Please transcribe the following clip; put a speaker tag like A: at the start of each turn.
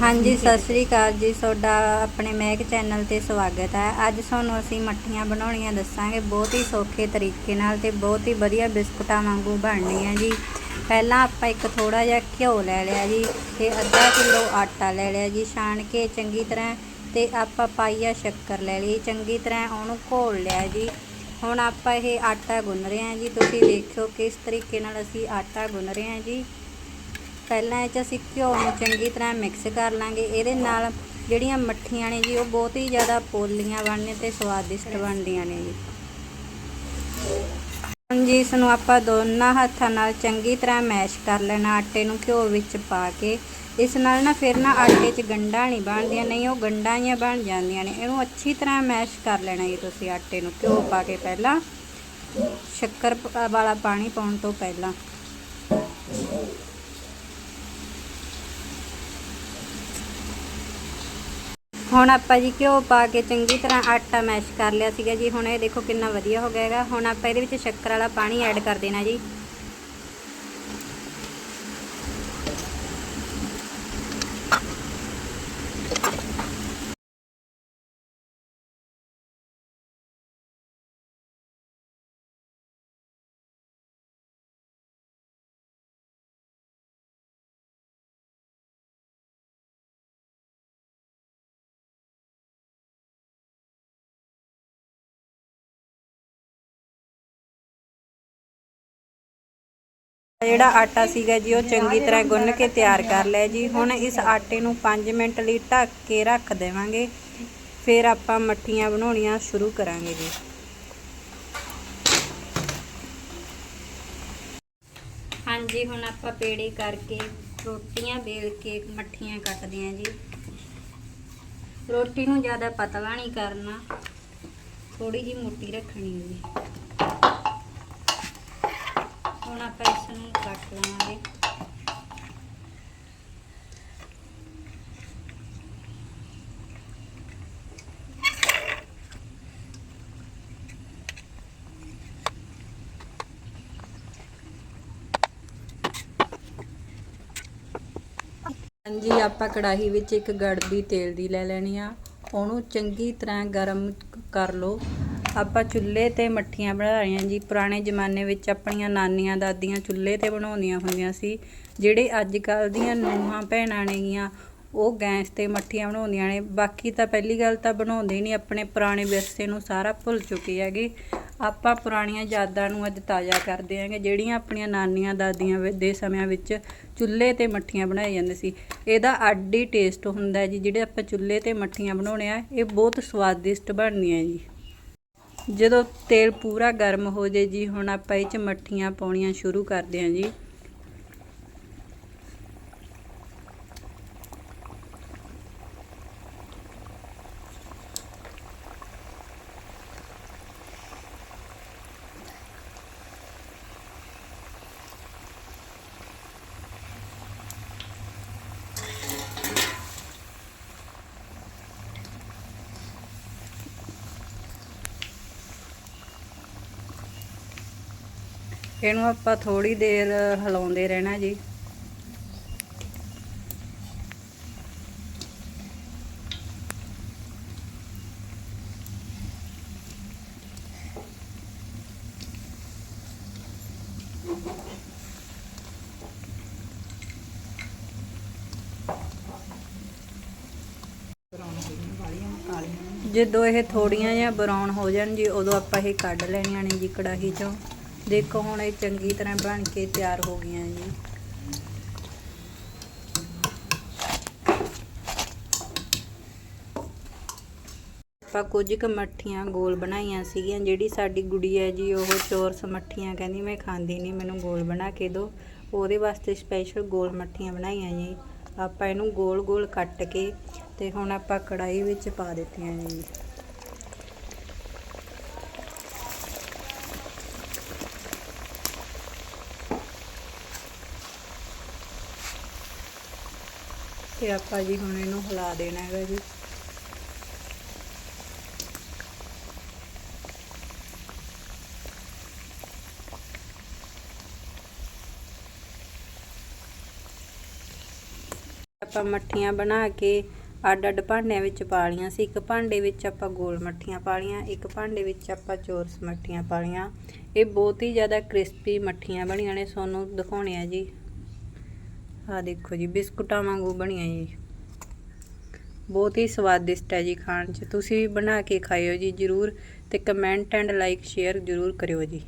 A: ਹਾਂਜੀ ਸਤਿ ਸ੍ਰੀ ਅਕਾਲ ਜੀ। ਤੁਹਾਡਾ ਆਪਣੇ ਮਹਿਕ ਚੈਨਲ ਤੇ ਸਵਾਗਤ ਹੈ। ਅੱਜ ਤੁਹਾਨੂੰ ਅਸੀਂ ਮੱਠੀਆਂ ਬਣਾਉਣੀਆਂ ਦੱਸਾਂਗੇ। ਬਹੁਤ ਹੀ ਸੌਖੇ ਤਰੀਕੇ ਨਾਲ ਤੇ ਬਹੁਤ ਹੀ ਵਧੀਆ ਬਿਸਕੁਟਾਂ ਵਾਂਗੂ ਬਣਨੀਆਂ ਜੀ। ਪਹਿਲਾਂ ਆਪਾਂ ਇੱਕ ਥੋੜਾ ਜਿਹਾ ਘਿਓ ਲੈ ਲਿਆ ਜੀ ਤੇ ਅੱਧਾ ਕਿਲੋ ਆਟਾ ਲੈ ਲਿਆ ਜੀ ਛਾਣ ਕੇ ਚੰਗੀ ਤਰ੍ਹਾਂ ਤੇ ਆਪਾਂ ਪਾਈਆ ਸ਼ੱਕਰ ਲੈ ਲਈ। ਚੰਗੀ ਤਰ੍ਹਾਂ ਉਹਨੂੰ ਘੋਲ ਲਿਆ ਜੀ। ਹੁਣ ਆਪਾਂ ਇਹ ਆਟਾ ਗੁੰਨ ਰਹੇ ਹਾਂ ਜੀ। ਤੁਸੀਂ ਦੇਖਿਓ ਕਿਸ ਤਰੀਕੇ ਨਾਲ ਅਸੀਂ ਆਟਾ ਗੁੰਨ ਰਹੇ ਹਾਂ ਜੀ। ਪਹਿਲਾਂ ਇਹ 'ਚ ਅਸੀਂ ਘਿਓ ਨੂੰ ਚੰਗੀ ਤਰ੍ਹਾਂ ਮਿਕਸ ਕਰ ਲਾਂਗੇ। ਇਹਦੇ ਨਾਲ ਜਿਹੜੀਆਂ ਮੱਠੀਆਂ ਨੇ ਜੀ, ਉਹ ਬਹੁਤ ਹੀ ਜ਼ਿਆਦਾ ਪੋਲੀਆਂ ਬਣਨੇ ਤੇ ਸਵਾਦਿਸ਼ਟ ਬਣਦੀਆਂ ਨੇ ਜੀ। ਹੁਣ ਜੀ ਇਸ ਨੂੰ ਆਪਾਂ ਦੋਨਾਂ ਹੱਥਾਂ ਨਾਲ ਚੰਗੀ ਤਰ੍ਹਾਂ ਮੈਸ਼ ਕਰ ਲੈਣਾ, ਆਟੇ ਨੂੰ ਘਿਓ ਵਿੱਚ ਪਾ ਕੇ। ਇਸ ਨਾਲ ਨਾ ਫਿਰ ਨਾ ਆਟੇ 'ਚ ਗੰਢਾਂ ਨਹੀਂ ਬਣਦੀਆਂ, ਨਹੀਂ ਉਹ ਗੰਢਾਂ ਹੀ ਬਣ ਜਾਂਦੀਆਂ ਨੇ। ਇਹਨੂੰ ਅੱਛੀ ਤਰ੍ਹਾਂ ਮੈਸ਼ ਕਰ ਲੈਣਾ ਜੀ ਤੁਸੀਂ ਆਟੇ ਨੂੰ ਘਿਓ ਪਾ ਕੇ ਪਹਿਲਾਂ। ਸ਼ੱਕਰ ਵਾਲਾ ਪਾਣੀ ਪਾਉਣ ਤੋਂ ਪਹਿਲਾਂ। ਹੁਣ ਆਪਾਂ ਜੀ ਘਿਓ ਪਾ ਕੇ ਚੰਗੀ ਤਰ੍ਹਾਂ ਆਟਾ ਮੈਸ਼ ਕਰ ਲਿਆ ਸੀਗਾ ਜੀ, ਹੁਣ ਇਹ ਦੇਖੋ ਕਿੰਨਾ ਵਧੀਆ ਹੋ ਗਿਆ ਹੈਗਾ। ਹੁਣ ਆਪਾਂ ਇਹਦੇ ਵਿੱਚ ਸ਼ੱਕਰ ਵਾਲਾ ਪਾਣੀ ਐਡ ਕਰ ਦੇਣਾ ਜੀ। ਜਿਹੜਾ ਆਟਾ ਸੀਗਾ ਜੀ, ਉਹ ਚੰਗੀ ਤਰ੍ਹਾਂ ਗੁੰਨ ਕੇ ਤਿਆਰ ਕਰ ਲਿਆ ਜੀ। ਹੁਣ ਇਸ ਆਟੇ ਨੂੰ 5 ਮਿੰਟ ਲਈ ਢੱਕ ਕੇ ਰੱਖ ਦੇਵਾਂਗੇ। ਫਿਰ ਆਪਾਂ ਮੱਠੀਆਂ ਬਣਾਉਣੀਆਂ ਸ਼ੁਰੂ ਕਰਾਂਗੇ ਜੀ। ਹਾਂਜੀ, ਹੁਣ ਆਪਾਂ ਪੇੜੇ ਕਰਕੇ ਰੋਟੀਆਂ ਬੇਲ ਕੇ ਮੱਠੀਆਂ ਕੱਟਦੇ ਆਂ ਜੀ। ਰੋਟੀ ਨੂੰ ਜ਼ਿਆਦਾ ਪਤਲਾ ਨਹੀਂ ਕਰਨਾ ਥੋੜੀ ਜਿਹੀ ਮੋਟੀ ਰੱਖਣੀ ਹੈ ਜੀ। ਹੁਣ ਆਪਾਂ ਇਸ ਨੂੰ ਕੱਟ ਲਵਾਂਗੇ। ਹਾਂਜੀ, ਆਪਾਂ ਕੜਾਹੀ ਵਿੱਚ ਇੱਕ ਗੜਬੀ ਤੇਲ ਦੀ ਲੈ ਲੈਣੀ ਆ। ਉਹਨੂੰ ਚੰਗੀ ਤਰ੍ਹਾਂ ਗਰਮ ਕਰ ਲਓ। ਆਪਾਂ ਚੁੱਲ੍ਹੇ ਤੇ ਮੱਠੀਆਂ ਬਣਾ ਰਹੀਆਂ ਜੀ। ਪੁਰਾਣੇ ਜ਼ਮਾਨੇ ਵਿੱਚ ਆਪਣੀਆਂ ਨਾਨੀਆਂ, ਦਾਦੀਆਂ ਚੁੱਲ੍ਹੇ ਤੇ ਬਣਾਉਂਦੀਆਂ ਹੁੰਦੀਆਂ ਸੀ। ਜਿਹੜੇ ਅੱਜ ਕੱਲ੍ਹ ਦੀਆਂ ਨੂੰਹਾਂ ਭੈਣਾਂ ਨੇਗੀਆਂ, ਉਹ ਗੈਸ ਤੇ ਮੱਠੀਆਂ ਬਣਾਉਂਦੀਆਂ ਨੇ। ਬਾਕੀ ਤਾਂ ਪਹਿਲੀ ਗੱਲ ਤਾਂ ਬਣਾਉਂਦੇ ਹੀ ਨਹੀਂ, ਆਪਣੇ ਪੁਰਾਣੇ ਵਿਰਸੇ ਨੂੰ ਸਾਰਾ ਭੁੱਲ ਚੁੱਕੇ ਹੈਗੇ। ਆਪਾਂ ਪੁਰਾਣੀਆਂ ਯਾਦਾਂ ਨੂੰ ਅੱਜ ਤਾਜ਼ਾ ਕਰਦੇ ਆਂਗੇ ਜਿਹੜੀਆਂ ਆਪਣੀਆਂ ਨਾਨੀਆਂ, ਦਾਦੀਆਂ ਦੇ ਸਮਿਆਂ ਵਿੱਚ ਚੁੱਲ੍ਹੇ ਤੇ ਮੱਠੀਆਂ ਬਣਾਈ ਜਾਂਦੇ ਸੀ। ਇਹਦਾ ਅੱਡ ਹੀ ਟੇਸਟ ਹੁੰਦਾ ਜੀ, ਜਿਹੜੇ ਆਪਾਂ ਚੁੱਲ੍ਹੇ ਤੇ ਮੱਠੀਆਂ ਬਣਾਉਣੇ ਆ, ਇਹ ਬਹੁਤ ਸਵਾਦਿਸ਼ਟ ਬਣਦੀਆਂ ਜੀ। ਜਦੋਂ ਤੇਲ ਪੂਰਾ ਗਰਮ ਹੋ ਜੇ ਜੀ, ਹੁਣ ਆਪਾਂ ਇਹ ਚ ਮੱਠੀਆਂ ਪਾਉਣੀਆਂ ਸ਼ੁਰੂ ਕਰਦੇ ਹਾਂ ਜੀ। ਇਹਨੂੰ ਆਪਾਂ ਥੋੜੀ ਦੇਰ ਹਿਲਾਉਂਦੇ ਰਹਿਣਾ ਜੀ। ਜਦੋਂ ਇਹ ਥੋੜੀਆਂ ਜਿਹਾ ਬਰਾਊਨ ਹੋ ਜਾਣ ਜੀ, ਉਦੋਂ ਆਪਾਂ ਇਹ ਕੱਢ ਲੈਣੀਆਂ ਨੇ ਜੀ ਕੜਾਹੀ ਚੋਂ। ਦੇਖੋ ਹੁਣ ਇਹ ਚੰਗੀ ਤਰ੍ਹਾਂ ਬਣ ਕੇ ਤਿਆਰ ਹੋ ਗਈਆਂ ਜੀ। ਆਪਾਂ ਕੁਝ ਕੁ ਮੱਠੀਆਂ ਗੋਲ ਬਣਾਈਆਂ ਸੀਗੀਆਂ, ਜਿਹੜੀ ਸਾਡੀ ਗੁੜੀ ਹੈ ਜੀ ਉਹ ਚੋਰਸ ਮੱਠੀਆਂ ਕਹਿੰਦੀ, ਮੈਂ ਖਾਂਦੀ ਨਹੀਂ, ਮੈਨੂੰ ਗੋਲ ਬਣਾ ਕੇ ਦਿਓ। ਉਹਦੇ ਵਾਸਤੇ ਸਪੈਸ਼ਲ ਗੋਲ ਮੱਠੀਆਂ ਬਣਾਈਆਂ ਜੀ। ਆਪਾਂ ਇਹਨੂੰ ਗੋਲ ਗੋਲ ਕੱਟ ਕੇ ਤੇ ਹੁਣ ਆਪਾਂ ਕੜਾਈ ਵਿੱਚ ਪਾ ਦਿੱਤੀਆਂ ਜੀ। ਤੇ ਆਪਾਂ ਜੀ ਹੁਣ ਇਹਨੂੰ ਹਿਲਾ ਦੇਣਾ ਹੈਗਾ ਜੀ। ਆਪਾਂ ਮੱਠੀਆਂ ਬਣਾ ਕੇ ਅੱਡ ਅੱਡ ਭਾਂਡਿਆਂ ਵਿੱਚ ਪਾ ਲਈਆਂ ਸੀ। ਇੱਕ ਭਾਂਡੇ ਵਿੱਚ ਆਪਾਂ ਗੋਲ ਮੱਠੀਆਂ ਪਾ ਲਈਆਂ, ਇੱਕ ਭਾਂਡੇ ਵਿੱਚ ਆਪਾਂ ਚੋਰਸ ਮੱਠੀਆਂ ਪਾ ਲਈਆਂ। ਇਹ ਬਹੁਤ ਹੀ ਜ਼ਿਆਦਾ ਕ੍ਰਿਸਪੀ ਮੱਠੀਆਂ ਬਣੀਆਂ ਨੇ, ਤੁਹਾਨੂੰ ਦਿਖਾਉਣੇ ਆ ਜੀ। ਆ ਦੇਖੋ ਜੀ, ਬਿਸਕੁਟਾਂ ਵਾਂਗੂ ਬਣੀਆਂ ਜੀ। ਬਹੁਤ ਹੀ ਸਵਾਦਿਸ਼ਟ ਹੈ ਜੀ ਖਾਣ 'ਚ। ਤੁਸੀਂ ਵੀ ਬਣਾ ਕੇ ਖਾਇਓ ਜੀ ਜਰੂਰ ਤੇ ਕਮੈਂਟ ਐਂਡ ਲਾਈਕ ਸ਼ੇਅਰ ਜਰੂਰ ਕਰਿਓ ਜੀ।